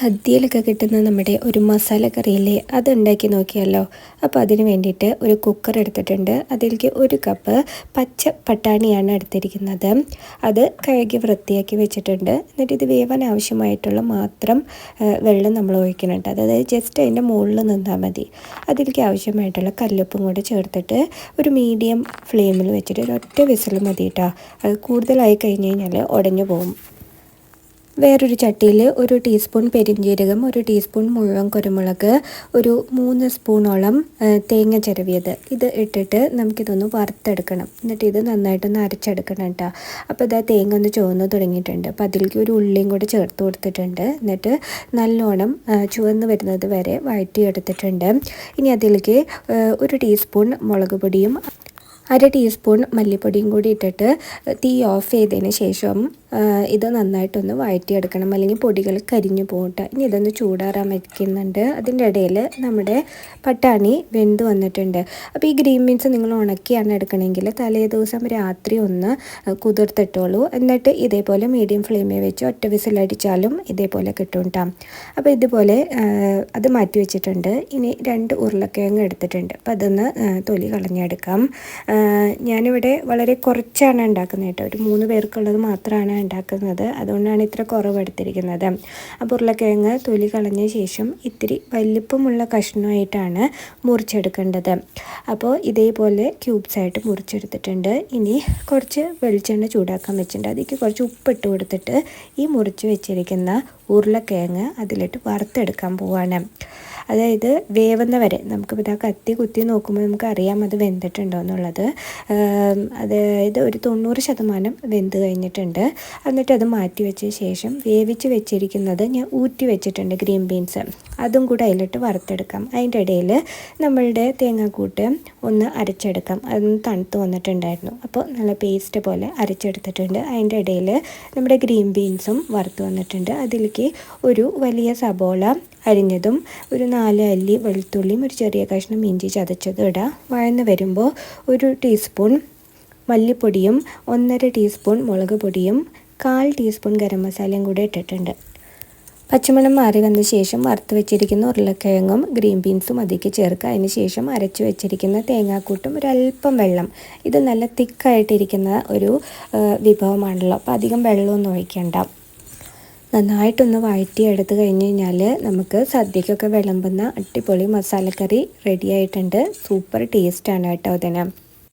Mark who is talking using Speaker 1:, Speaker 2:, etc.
Speaker 1: സദ്യയിലൊക്കെ കിട്ടുന്ന നമ്മുടെ ഒരു മസാല കറിയില്ലേ അത് ഉണ്ടാക്കി നോക്കിയല്ലോ. അപ്പോൾ അതിന് വേണ്ടിയിട്ട് ഒരു കുക്കർ എടുത്തിട്ടുണ്ട്. അതിലേക്ക് ഒരു കപ്പ് പച്ച പട്ടാണിയാണ് എടുത്തിരിക്കുന്നത്. അത് കഴുകി വൃത്തിയാക്കി വെച്ചിട്ടുണ്ട്. എന്നിട്ട് ഇത് വേവാൻ ആവശ്യമായിട്ടുള്ള മാത്രം വെള്ളം നമ്മൾ ഒഴിക്കുന്നുണ്ട്. അതായത് ജസ്റ്റ് അതിന്റെ മുകളിൽ നിന്നാൽ മതി. അതിലേക്ക് ആവശ്യമായിട്ടുള്ള കല്ലുപ്പും കൂടെ ചേർത്തിട്ട് ഒരു മീഡിയം ഫ്ലെയിമിൽ വെച്ചിട്ട് ഒരു ഒറ്റ വിസിൽ മതി കേട്ടോ അത് കൂടുതലായി കഴിഞ്ഞ് കഴിഞ്ഞാൽ ഉടഞ്ഞു പോകും വേറൊരു ചട്ടിയിൽ ഒരു ടീസ്പൂൺ പെരിഞ്ജീരകം ഒരു ടീസ്പൂൺ മുഴുവൻ കുരുമുളക് ഒരു മൂന്ന് സ്പൂണോളം തേങ്ങ ചിരവിയത്. ഇത് ഇട്ടിട്ട് നമുക്കിതൊന്ന് വറുത്തെടുക്കണം. എന്നിട്ട് ഇത് നന്നായിട്ടൊന്ന് അരച്ചെടുക്കണം കേട്ടോ. അപ്പോൾ ഇതാ തേങ്ങ ഒന്ന് ചുവന്ന് തുടങ്ങിയിട്ടുണ്ട്. അപ്പോൾ അതിലേക്ക് ഒരു ഉള്ളിയും കൂടി ചേർത്ത് കൊടുത്തിട്ടുണ്ട്. എന്നിട്ട് നല്ലോണം ചുവന്ന് വരുന്നത് വരെ വഴറ്റിയെടുത്തിട്ടുണ്ട്. ഇനി അതിലേക്ക് ഒരു ടീസ്പൂൺ മുളക് പൊടിയും അര ടീസ്പൂൺ മല്ലിപ്പൊടിയും കൂടി ഇട്ടിട്ട് തീ ഓഫ് ചെയ്തതിന് ശേഷം ഇത് നന്നായിട്ടൊന്ന് വഴറ്റിയെടുക്കണം. അല്ലെങ്കിൽ പൊടികൾ കരിഞ്ഞു പോകട്ടെ. ഇനി ഇതൊന്ന് ചൂടാറാൻ വയ്ക്കുന്നുണ്ട് അതിന്റെ ഇടയിൽ നമ്മുടെ പട്ടാണി വെന്ത് വന്നിട്ടുണ്ട്. അപ്പോൾ ഈ ഗ്രീൻ ബീൻസ് നിങ്ങൾ ഉണക്കിയാണ് എടുക്കണമെങ്കിൽ തലേ ദിവസം രാത്രി ഒന്ന് കുതിർത്തിട്ടോളൂ. എന്നിട്ട് ഇതേപോലെ മീഡിയം ഫ്ലെയിമിൽ വെച്ച് ഒറ്റ വിസിലടിച്ചാലും ഇതേപോലെ കിട്ടും കേട്ടോ അപ്പോൾ ഇതുപോലെ അത് മാറ്റി വെച്ചിട്ടുണ്ട്. ഇനി രണ്ട് ഉരുളക്കിഴങ്ങ് എടുത്തിട്ടുണ്ട്. അപ്പോൾ അതൊന്ന് തൊലി കളഞ്ഞെടുക്കാം. ഞാനിവിടെ വളരെ കുറച്ചാണ് ഉണ്ടാക്കുന്നത് കേട്ടോ. ഒരു മൂന്ന് പേർക്കുള്ളത് മാത്രമാണ് ഉണ്ടാക്കുന്നത്. അതുകൊണ്ടാണ് ഇത്ര കുറവ് എടുത്തിരിക്കുന്നത് അപ്പോൾ ഉരുളക്കിഴങ്ങ് തൊലി കളഞ്ഞ ശേഷം ഇത്തിരി വലിപ്പമുള്ള കഷ്ണമായിട്ടാണ് മുറിച്ചെടുക്കേണ്ടത്. അപ്പോൾ ഇതേപോലെ ക്യൂബ്സായിട്ട് മുറിച്ചെടുത്തിട്ടുണ്ട്. ഇനി കുറച്ച് വെളിച്ചെണ്ണ ചൂടാക്കാൻ വെച്ചിട്ടുണ്ട്. അതിലേക്ക് കുറച്ച് ഉപ്പിട്ട് കൊടുത്തിട്ട് ഈ മുറിച്ച് വെച്ചിരിക്കുന്ന ഉരുളക്കിഴങ്ങ് അതിലിട്ട് വറുത്തെടുക്കാൻ പോവാണ്. അതായത് വേവുന്ന വരെ നമുക്കിപ്പോൾ ഇതാ കത്തി കുത്തി നോക്കുമ്പോൾ നമുക്ക് അറിയാം അത് വെന്തിട്ടുണ്ടോ എന്നുള്ളത്. അതായത് ഒരു തൊണ്ണൂറ് ശതമാനം വെന്ത് കഴിഞ്ഞിട്ടുണ്ട്. എന്നിട്ട് അത് മാറ്റി വെച്ച ശേഷം വേവിച്ച് വെച്ചിരിക്കുന്നത് ഞാൻ ഊറ്റി വെച്ചിട്ടുണ്ട് ഗ്രീൻ ബീൻസ്. അതും കൂടെ അതിലിട്ട് വറുത്തെടുക്കാം. അതിന്റെ ഇടയിൽ നമ്മളുടെ തേങ്ങാക്കൂട്ട് ഒന്ന് അരച്ചെടുക്കാം. അതൊന്ന് തണുത്ത് വന്നിട്ടുണ്ടായിരുന്നു. അപ്പോൾ നല്ല പേസ്റ്റ് പോലെ അരച്ചെടുത്തിട്ടുണ്ട്. അതിന്റെ ഇടയിൽ നമ്മുടെ ഗ്രീൻ ബീൻസും വറുത്ത് വന്നിട്ടുണ്ട്. അതിലേക്ക് ഒരു വലിയ സബോള അരിഞ്ഞതും ഒരു നാല് അല്ലി വെളുത്തുള്ളിയും ഒരു ചെറിയ കഷ്ണം ഇഞ്ചി ചതച്ചതും ഇടാം. വഴന്ന് വരുമ്പോൾ ഒരു ടീസ്പൂൺ മല്ലിപ്പൊടിയും ഒന്നര ടീസ്പൂൺ മുളക് പൊടിയും കാൽ ടീസ്പൂൺ ഗരം മസാലയും കൂടെ ഇട്ടിട്ടുണ്ട്. പച്ചമണം മാറി വന്ന ശേഷം വറുത്ത് വെച്ചിരിക്കുന്ന ഉരുളക്കിഴങ്ങും ഗ്രീൻ ബീൻസും അതിലേക്ക് ചേർക്കുക. അതിന് ശേഷം അരച്ച് വെച്ചിരിക്കുന്ന തേങ്ങാക്കൂട്ടും ഒരല്പം വെള്ളം. ഇത് നല്ല തിക്കായിട്ടിരിക്കുന്ന ഒരു വിഭവമാണല്ലോ. അപ്പോൾ അധികം വെള്ളമൊന്നും ഒഴിക്കേണ്ട. നന്നായിട്ടൊന്ന് വഴറ്റി എടുത്തു കഴിഞ്ഞ് കഴിഞ്ഞാൽ നമുക്ക് സദ്യക്കൊക്കെ വിളമ്പുന്ന അടിപൊളി മസാലക്കറി റെഡിയായിട്ടുണ്ട് സൂപ്പർ ടേസ്റ്റാണ് കേട്ടോ അതിന്